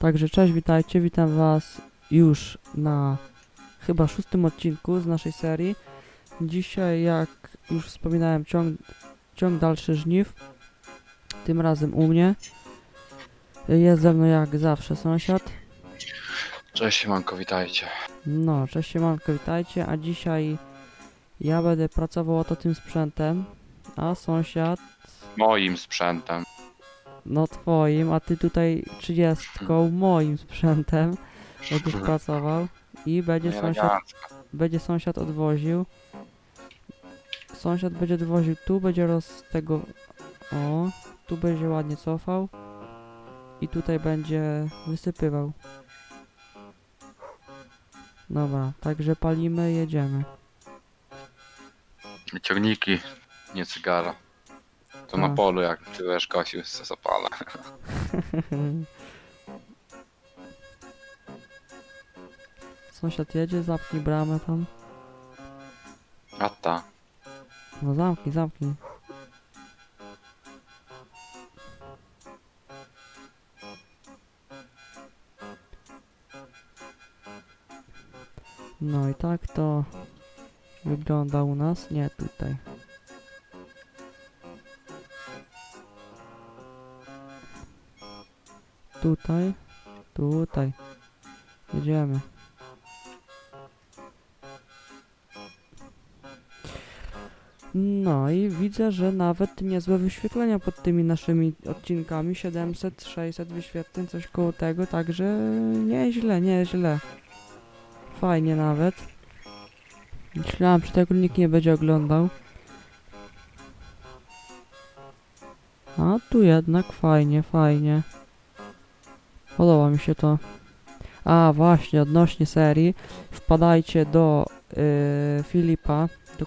Także cześć, witajcie, witam was już na chyba szóstym odcinku z naszej serii. Dzisiaj, jak już wspominałem, ciąg, ciąg dalszy żniw. Tym razem u mnie. Jest ze mną jak zawsze sąsiad. Cześć Siemanko, witajcie. No, cześć siemanko, witajcie, a dzisiaj ja będę pracował oto tym sprzętem, a sąsiad, Moim sprzętem. No twoim, a ty tutaj trzydziestką moim sprzętem będziesz pracował i będzie sąsiad będzie sąsiad odwoził. Sąsiad będzie odwoził tu, będzie roz tego. O, tu będzie ładnie cofał. I tutaj będzie wysypywał. Dobra, także palimy, jedziemy. Ciągniki, nie cygara. To na polu, jak ty będziesz kosił, se zapalę. Sąsiad jedzie, zamknij bramę tam. A ta. No zamknij, zamknij. No i tak to wygląda u nas. Nie tutaj. Tutaj, tutaj. Jedziemy. No i widzę, że nawet niezłe wyświetlenia pod tymi naszymi odcinkami. 700, 600 wyświetleń, coś koło tego, także nieźle, nieźle. Fajnie nawet. Myślałem, że tego nikt nie będzie oglądał. A tu jednak fajnie, fajnie. Podoba mi się to. A właśnie, odnośnie serii, wpadajcie do yy, Filipa, do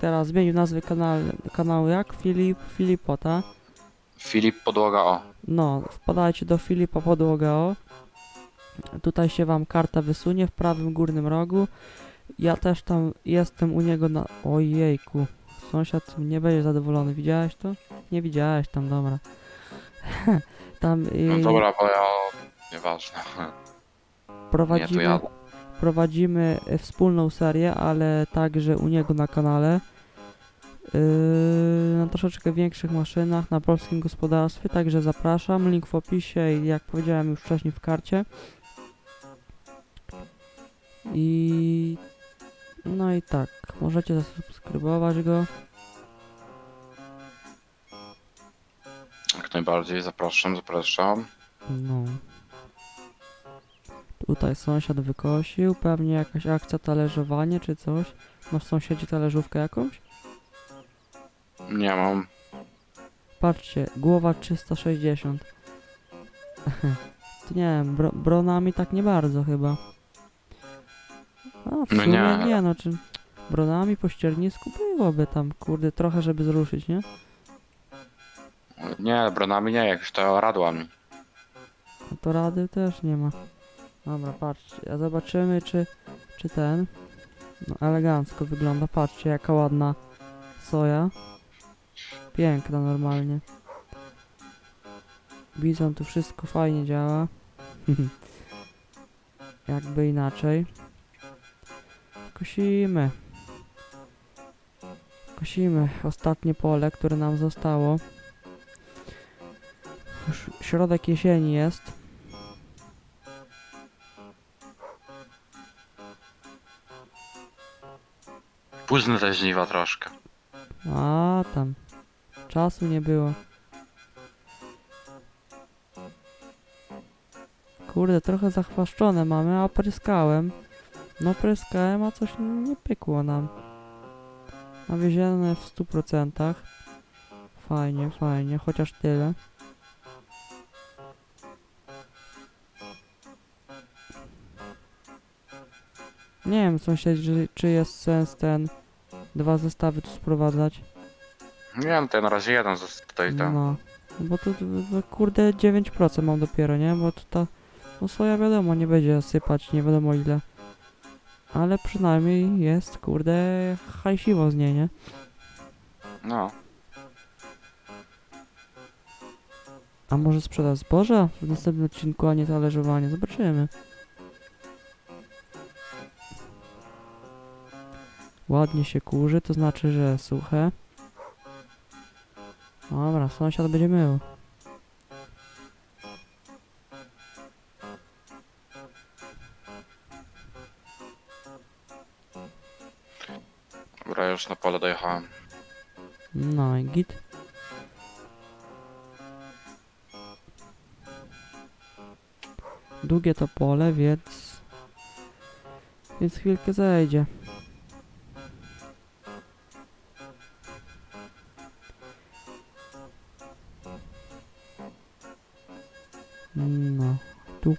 teraz zmienił nazwę kanał, kanału jak? Filip, Filipota. Filip Podłoga O. No, wpadajcie do Filipa Podłoga o. Tutaj się wam karta wysunie w prawym górnym rogu. Ja też tam jestem u niego na... Ojejku. Sąsiad nie będzie zadowolony. Widziałeś to? Nie widziałeś tam, dobra. tam No y, dobra, bo ja... Nieważne. Nie, to prowadzimy, ja. prowadzimy e, wspólną serię, ale także u niego na kanale. Yy, na troszeczkę większych maszynach, na polskim gospodarstwie, także zapraszam. Link w opisie i jak powiedziałem już wcześniej w karcie. I no i tak, możecie zasubskrybować go. Najbardziej zapraszam, zapraszam. No. Tutaj sąsiad wykosił, pewnie jakaś akcja talerzowanie czy coś. Masz w sąsiedzi talerzówkę jakąś? Nie mam. Patrzcie, głowa 360. to nie wiem, bro, bronami tak nie bardzo chyba. A w No sumie nie. nie, no czy bronami po ściernisku byłoby tam, kurde, trochę żeby zruszyć, nie? Nie, bronami nie, jakś to radłami. No to rady też nie ma. Dobra, patrzcie, a zobaczymy czy, czy ten, no elegancko wygląda, patrzcie jaka ładna soja. Piękna normalnie. Bizon tu wszystko fajnie działa. Jakby inaczej. Kosimy. Kosimy ostatnie pole, które nam zostało. Już środek jesieni jest. Późne te żniwa troszkę. A tam. Czasu nie było. Kurde, trochę zachwaszczone mamy, a pryskałem. No pryskałem, a coś nie pykło nam. Nawiezione w 100%. Fajnie, fajnie, chociaż tyle. Nie wiem, sąsiedzi, czy jest sens ten dwa zestawy tu sprowadzać. Nie ja na razie jeden tutaj tam. No, bo tu kurde 9% mam dopiero, nie? Bo to ta no soja wiadomo nie będzie sypać nie wiadomo ile. Ale przynajmniej jest kurde hajsiwo z niej, nie? No. A może sprzedaż zboża w następnym odcinku, a nie talerzowanie? Zobaczymy. Ładnie się kurzy, to znaczy, że suche. Dobra, sąsiad będzie mył. Dobra, już na pole dojechałem. No i git. Długie to pole, więc... Więc chwilkę zejdzie.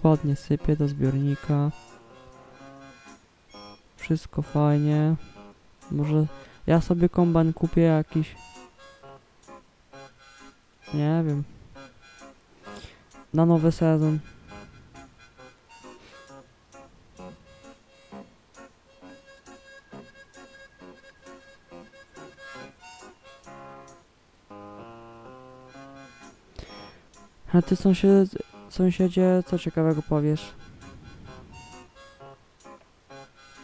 Ładnie sypie do zbiornika. Wszystko fajnie. Może ja sobie komban kupię jakiś. Nie wiem. Na nowy sezon. A ty sąsied, sąsiedzie, co ciekawego powiesz?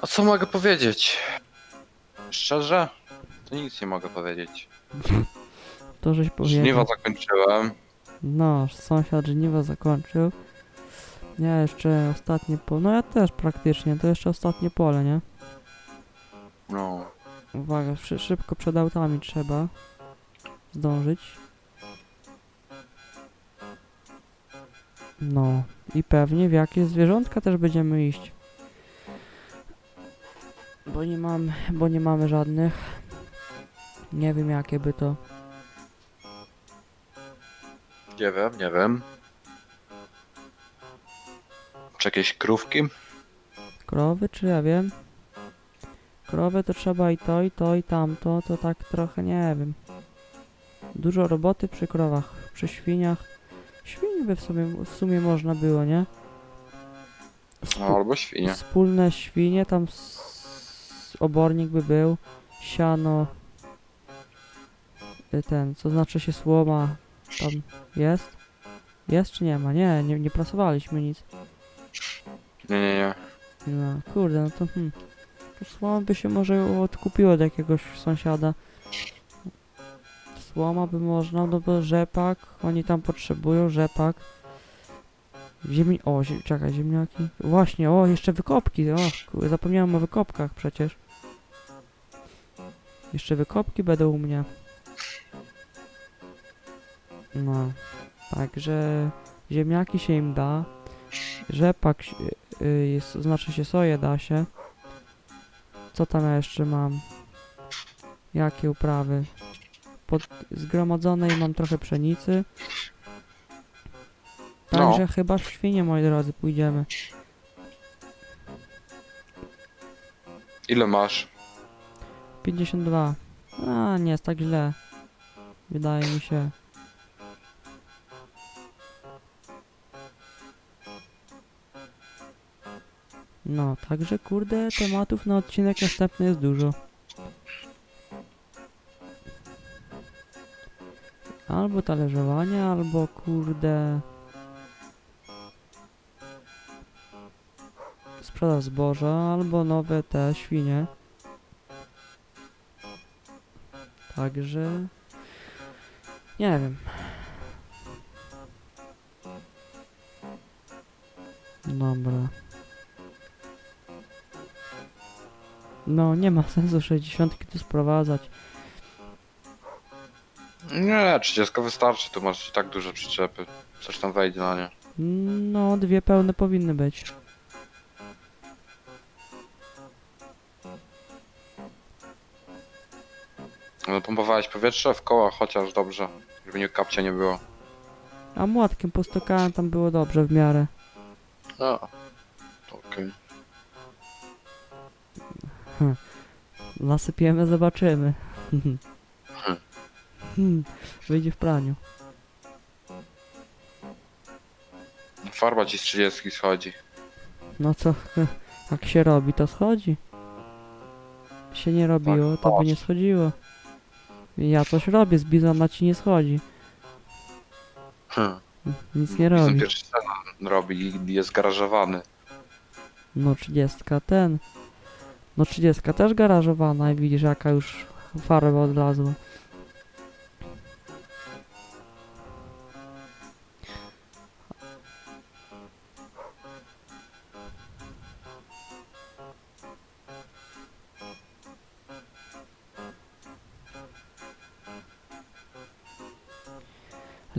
A co mogę powiedzieć? Szczerze? To nic nie mogę powiedzieć. To żeś powiedział. Żniwa zakończyłem. No, sąsiad żniwa zakończył. Ja jeszcze ostatnie pole. No ja też praktycznie, to jeszcze ostatnie pole, nie? No. Uwaga, szy szybko przed autami trzeba zdążyć. No i pewnie w jakie zwierzątka też będziemy iść. Bo nie mam, bo nie mamy żadnych. Nie wiem jakie by to. Nie wiem, nie wiem. Czy jakieś krówki? Krowy, czy ja wiem? Krowy to trzeba i to, i to, i tamto, to tak trochę nie wiem. Dużo roboty przy krowach, przy świniach. Świnie by w sumie, w sumie można było, nie? No, albo świnie. Wspólne świnie, tam s- obornik by był, siano, y, ten, co znaczy się słoma, tam jest? Jest czy nie ma? Nie, nie, nie prasowaliśmy nic. Nie, nie, nie. No, kurde, no to hmm. To Słoma by się może odkupiło od jakiegoś sąsiada. Słoma by można, no bo rzepak, oni tam potrzebują rzepak. Ziemi... O, zie... czekaj, ziemniaki. Właśnie, o, jeszcze wykopki, o, zapomniałem o wykopkach przecież. Jeszcze wykopki będą u mnie. No, także ziemniaki się im da. Rzepak, y, jest, znaczy się soję da się. Co tam ja jeszcze mam? Jakie uprawy? Pod zgromadzonej mam trochę pszenicy. No. Także chyba w świnie, moi drodzy, pójdziemy. Ile masz? 52. A, nie jest tak źle. Wydaje mi się. No, także kurde, tematów na odcinek następny jest dużo. Albo talerzowanie, albo kurde... Sprzedaż zboża, albo nowe te świnie. Także... Nie wiem. Dobra. No, nie ma sensu 60 tu sprowadzać. Nie, 30 wystarczy, tu masz i tak duże przyczepy. Coś tam wejdzie na nie. No, dwie pełne powinny być. No, pompowałeś powietrze w koła chociaż dobrze, żeby nie kapcia nie było. A młotkiem postukałem, tam było dobrze w miarę. A, okej. Nasypiemy, zobaczymy. Hmm, Wyjdzie w praniu. Farba ci z 30 schodzi. No co, jak się robi, to schodzi. Się nie robiło, to by nie schodziło. Ja coś robię, z bizona ci nie schodzi. Hm. Nic nie Jestem robi. pierwszy ten robi i jest garażowany. No 30 ten. No 30 też garażowana i widzisz jaka już farba odlazła.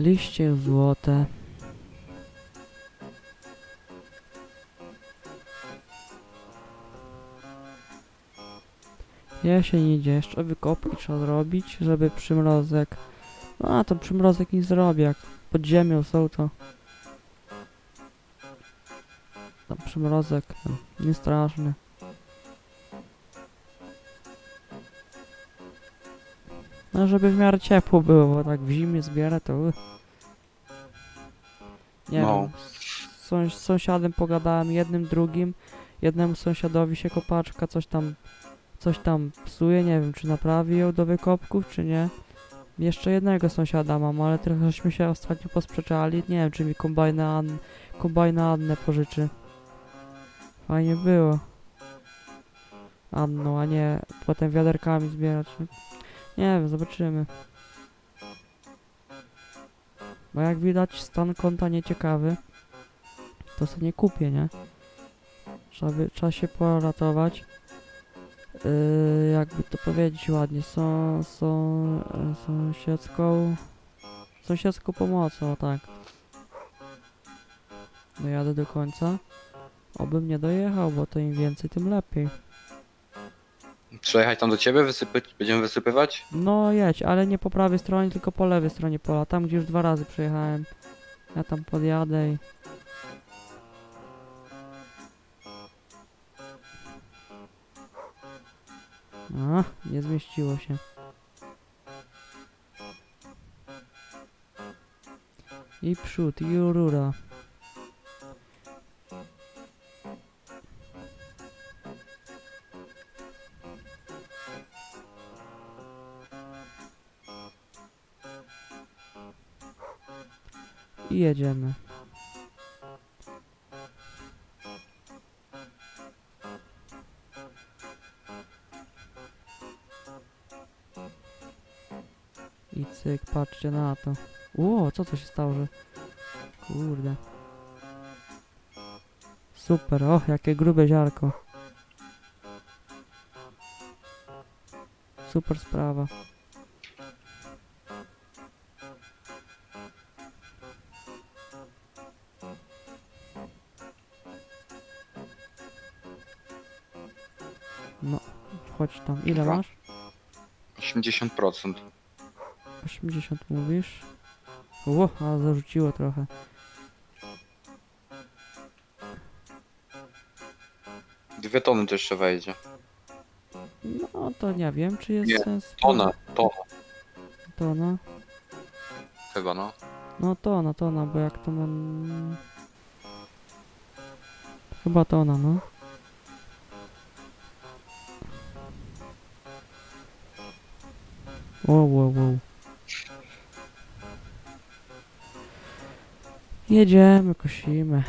Liście złote. Jesień idzie, jeszcze wykopki trzeba zrobić, żeby przymrozek... No a to przymrozek nie zrobi, jak pod ziemią są to... Tam przymrozek, no, nie No żeby w miarę ciepło było, bo tak w zimie zbiera to... Nie No. wiem, z sąs- sąsiadem pogadałem, jednym, drugim. Jednemu sąsiadowi się kopaczka coś tam coś tam psuje, nie wiem czy naprawi ją do wykopków, czy nie. Jeszcze jednego sąsiada mam, ale trochę żeśmy się ostatnio posprzeczali. Nie wiem, czy mi kombajna, An kombajna Annę pożyczy. Fajnie było. Anną, a nie potem wiaderkami zbierać. Nie wiem, zobaczymy. Bo jak widać stan konta nieciekawy, to sobie nie kupię, nie? Trzeba, by, trzeba się poratować. Yy, jakby to powiedzieć ładnie, są, są sąsiedzką, sąsiedzką pomocą, o tak. Dojadę do końca. Obym nie dojechał, bo to im więcej, tym lepiej. Przejechać tam do ciebie, będziemy wysypywać? No jedź, ale nie po prawej stronie, tylko po lewej stronie pola. Tam, gdzie już dwa razy przejechałem. Ja tam podjadę i... A, nie zmieściło się. I przód, i rura. Jedziemy. I cyk, patrzcie na to. Ło, co to się stało, że... Kurde. Super, o, jakie grube ziarko. Super sprawa. Wchodź tam. Ile Dobra. masz? 80%. 80 mówisz? Ło, a zarzuciło trochę. Dwie tony to jeszcze wejdzie. No to nie wiem, czy jest Nie, sens. Tona, tona Tona. chyba no. No tona, tona, bo jak to mam... Chyba tona, no. Wow, wow, wow. Jedziemy, kosimy.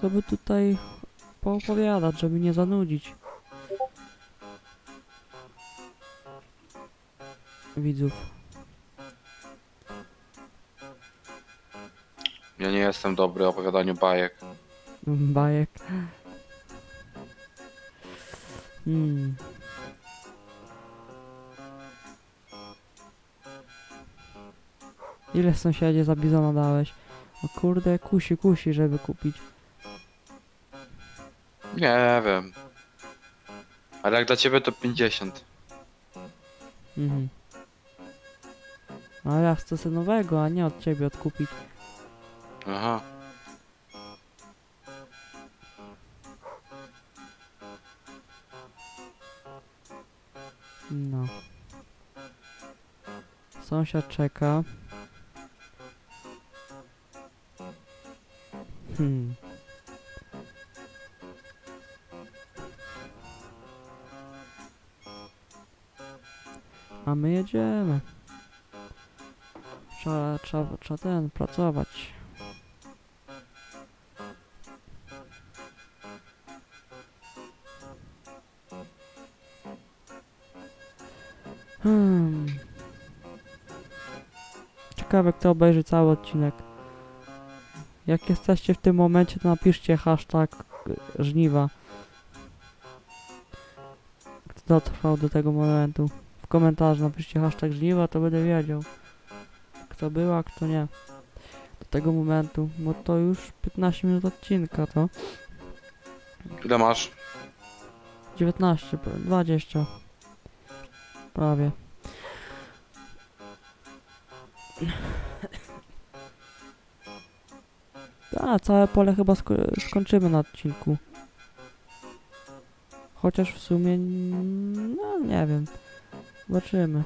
Co by tutaj poopowiadać, żeby nie zanudzić widzów. Ja nie jestem dobry w opowiadaniu bajek. Bajek. Hmm. Ile sąsiedzie za bizona dałeś? O kurde, kusi, kusi, żeby kupić. Nie wiem. Ale jak dla ciebie to 50. Mhm. A ja chcę sobie nowego, a nie od ciebie odkupić. Aha. Sąsiad czeka. Hmm. A my jedziemy. Trzeba, trzeba, trzeba ten, pracować. Ciekawe, kto obejrzy cały odcinek. Jak jesteście w tym momencie, to napiszcie hashtag żniwa. Kto dotrwał do tego momentu. W komentarzu napiszcie hashtag żniwa, to będę wiedział. Kto był, a kto nie. Do tego momentu. Bo to już 15 minut odcinka, to Ile masz? 19, p- 20. Prawie. A, całe pole chyba sko skończymy na odcinku. Chociaż w sumie, no nie wiem. Zobaczymy.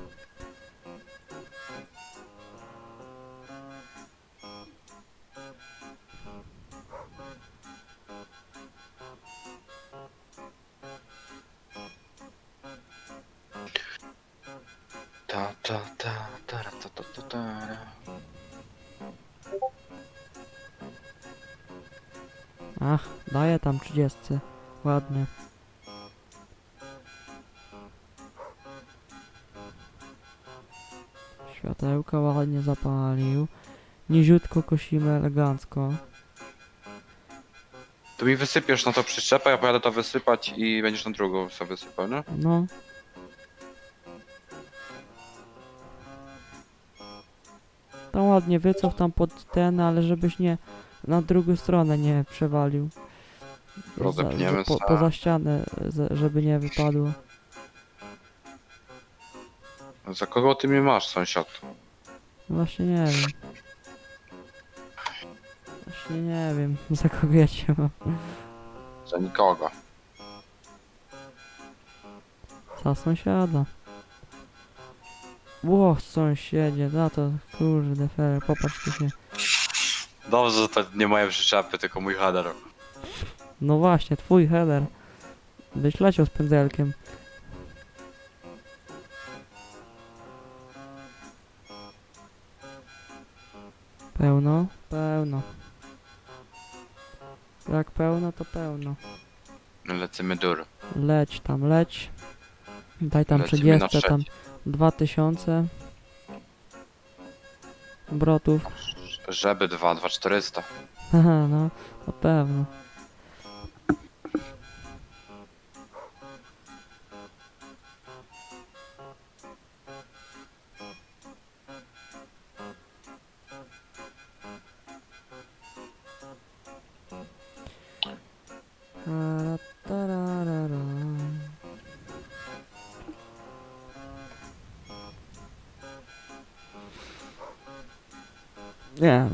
Ta ta ta ta ta ta ta ta. Ach, daję tam 30. Ładnie. Światełka ładnie zapalił. Niziutko kosimy elegancko. To mi wysypiesz na to przyczepę, ja pojadę to wysypać i będziesz na drugą sobie wysypał, nie? No. Ładnie wycof tam pod ten, ale żebyś nie na drugą stronę nie przewalił. Rozepniemy po, poza ścianę, żeby nie wypadło. Za kogo ty mnie masz, sąsiad? Właśnie nie wiem. Właśnie nie wiem, za kogo ja cię mam. Za nikogo. Za sąsiada. Ło, sąsiedzie, za to kurde fer, popatrz tu się. Dobrze, że to nie moje przyczepy, tylko mój header. No właśnie, twój header. Byś leciał z pędzelkiem. Pełno? Pełno. Jak pełno, to pełno. Lecimy dur. Leć tam, leć. Daj tam Lecimy na 30, tam. 2000 obrotów. Żeby 2, 2 400. Haha, no, na pewno.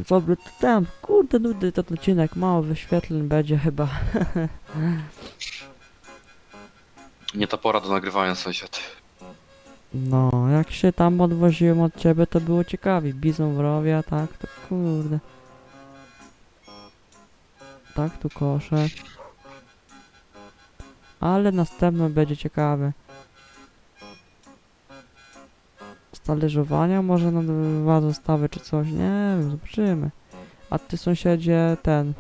Nie, co by tam, kurde nudy ten odcinek, mało wyświetleń będzie chyba. Nie to pora do nagrywania, sąsiad. No, jak się tam odwoziłem od ciebie, to było ciekawie. Bizon wrowia, tak, to kurde. Tak, tu kosze. Ale następne będzie ciekawe. Talerzowania może na dwa zostawy czy coś, nie wiem, zobaczymy. A ty sąsiedzie ten...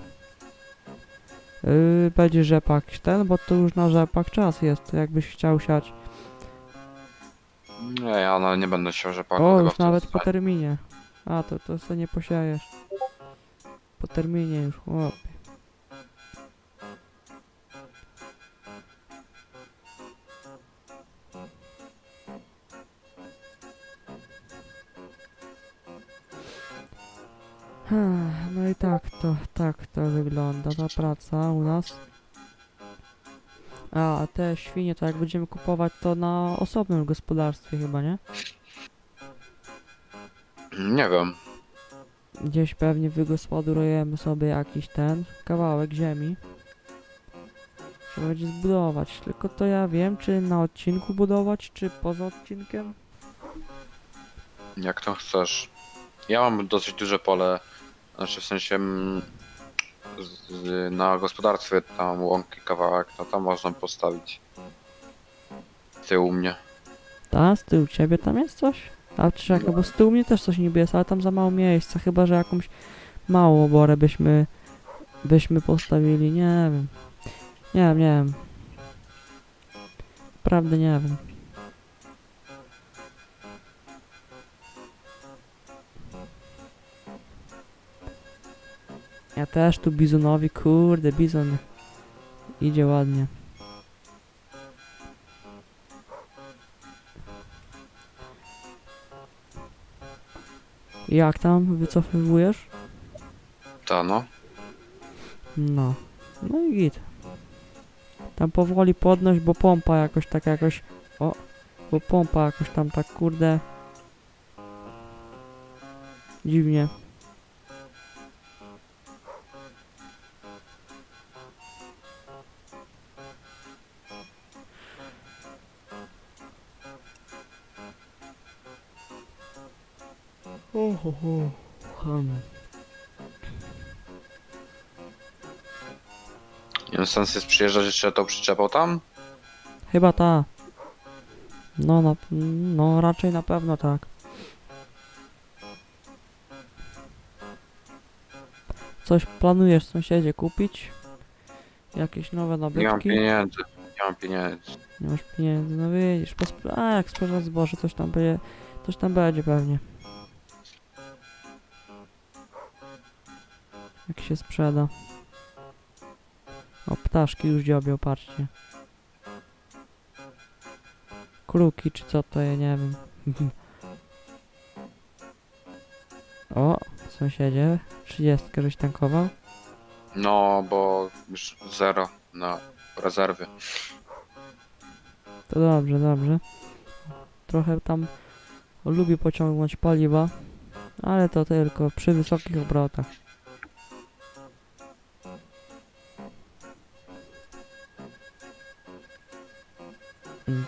Yy, będzie rzepak ten, bo to już na rzepak czas jest, jakbyś chciał siać. Nie, ja no, nie będę się rzepaku. O, chyba już tym nawet po terminie. A, to, to sobie nie posiajesz. Po terminie już, chłopie. No i tak to, tak to wygląda ta praca u nas. A, te świnie to jak będziemy kupować to na osobnym gospodarstwie chyba, nie? Nie wiem. Gdzieś pewnie wygospodarujemy sobie jakiś ten kawałek ziemi. Trzeba będzie zbudować. Tylko to ja wiem, czy na odcinku budować, czy poza odcinkiem. Jak to chcesz. Ja mam dosyć duże pole, znaczy w sensie mm, z, z, na gospodarstwie tam łąki kawałek, to tam można postawić. Ty u mnie. Ta, z tyłu ciebie tam jest coś? A czekaj, bo z tyłu mnie też coś niby jest, ale tam za mało miejsca, chyba że jakąś małą oborę byśmy, byśmy postawili, nie wiem. Nie wiem, nie wiem. Prawdę nie wiem. Ja też tu bizonowi, kurde, bizon idzie ładnie. Jak tam wycofywujesz? Ta no. No. No i git. Tam powoli podnoś, bo pompa jakoś tak jakoś... O! Bo pompa jakoś tam tak kurde... Dziwnie. Oh, oh. Hmm. Nie ma sens jest przyjeżdżać jeszcze tą przyczepą tam? Chyba ta. No, no, no raczej na pewno tak. Coś planujesz sąsiedzie kupić? Jakieś nowe Nie mam nabytki? pieniędzy. Nie mam pieniędzy. Nie masz pieniędzy, no widzisz, a jak sprzedać zboże, coś tam będzie, coś tam będzie pewnie. Jak się sprzeda. O, ptaszki już dziobią, patrzcie. Kruki, czy co to, ja nie wiem. o, sąsiedzie, 30 żeś tankował. No, bo już zero na rezerwie. To dobrze, dobrze. Trochę tam lubi pociągnąć paliwa, ale to tylko przy wysokich obrotach.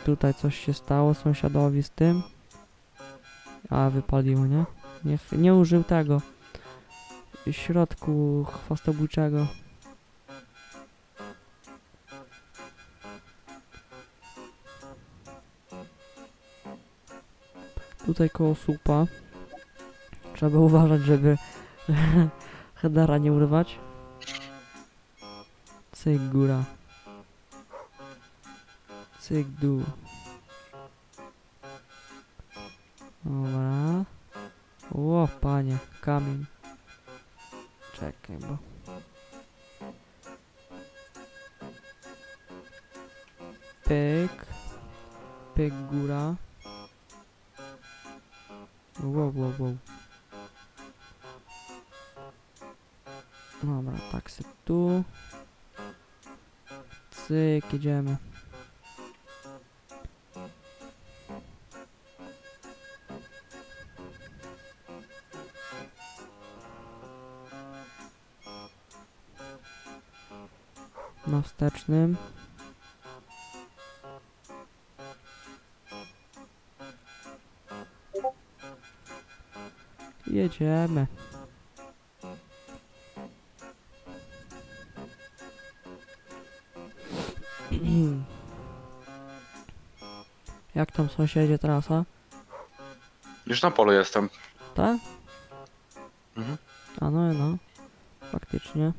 Tutaj coś się stało sąsiadowi z tym. A, wypaliło, nie? Niech nie użył tego środku chwastobójczego. Tutaj koło słupa. Trzeba uważać, żeby headera nie urwać. Cyk góra. Cyk dół. Dobra. Ło, panie, kamień. Czekaj, bo... Pyk. Pyk góra. Wow, wow, wow. Dobra, tak se tu. Cyk, idziemy. Wstecznym. Jedziemy. Jak tam sąsiedzie trasa? Już na polu jestem. Tak? Mhm. A no, no. Faktycznie.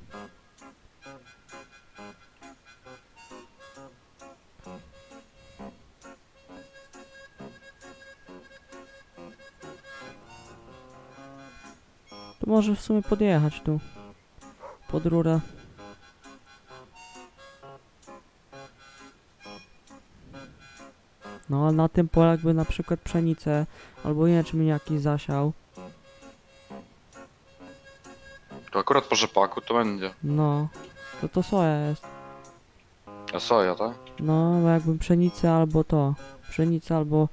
Może w sumie podjechać tu. Pod rurę. No, a na tym polu jakby na przykład pszenicę albo jęczmień jakiś zasiał, To akurat po rzepaku to będzie. no, to to soja jest. A soja, tak? No, bo jakbym pszenicę albo to, pszenicę albo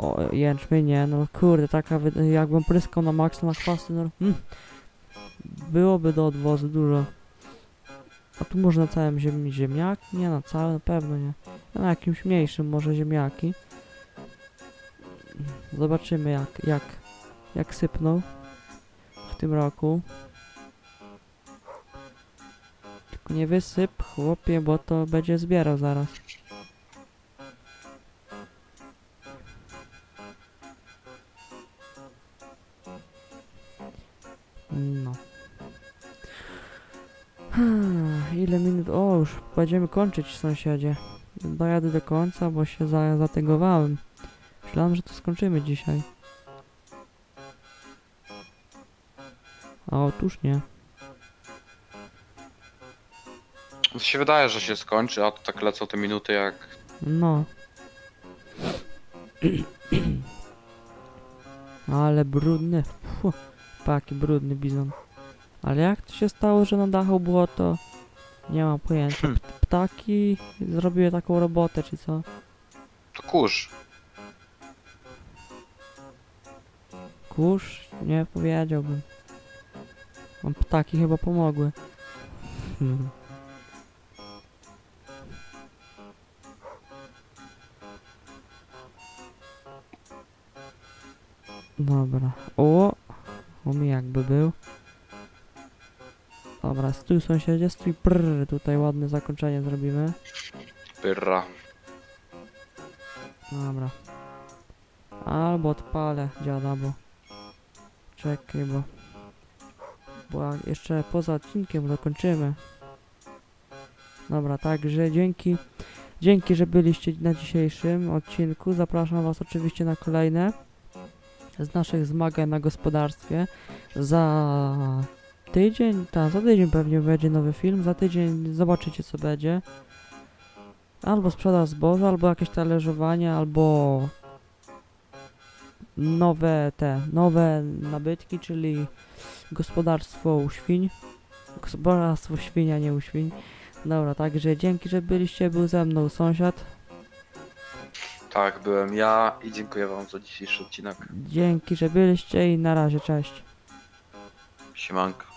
o, jęczmień, nie, no kurde, taka, jakbym pryskał na maksa na no, mm, byłoby do odwozu dużo. A tu może na całym ziem ziemniak? Nie, na całym na pewno nie. Na jakimś mniejszym może ziemniaki. Zobaczymy jak, jak, jak sypną w tym roku. Tylko nie wysyp, chłopie, bo to będzie zbierał zaraz. No. Hmm, Ile minut? O, już będziemy kończyć, sąsiedzie. Dojadę do końca, bo się za, zategowałem. Myślałem, że to skończymy dzisiaj. A otóż nie. To się wydaje, że się skończy, a to tak lecą te minuty jak... No. Ale brudny. Fu, paki brudny bizon. Ale jak to się stało, że na dachu było to? Nie mam pojęcia. Hmm. Pt- Ptaki zrobiły taką robotę, czy co? To kurz. Kurz? Nie powiedziałbym. Mam ptaki chyba pomogły. Hmm. Dobra. O! O mi jakby był. Dobra, stój sąsiedzie, stój prrr. Tutaj ładne zakończenie zrobimy. Pyrra. Dobra. Albo odpalę dziada, bo... Czekaj, bo... Bo jak jeszcze poza odcinkiem dokończymy. Dobra, także dzięki... Dzięki, że byliście na dzisiejszym odcinku. Zapraszam was oczywiście na kolejne z naszych zmagań na gospodarstwie. Za tydzień, tak, za tydzień pewnie będzie nowy film. Za tydzień zobaczycie co będzie. Albo sprzedaż zboża, albo jakieś talerzowanie, albo nowe te, nowe nabytki, czyli gospodarstwo u świń. Gospodarstwo świnia, nie u świń. Dobra, także dzięki, że byliście, był ze mną sąsiad. Tak, byłem ja i dziękuję wam za dzisiejszy odcinek. Dzięki, że byliście i na razie, cześć. Siemanko.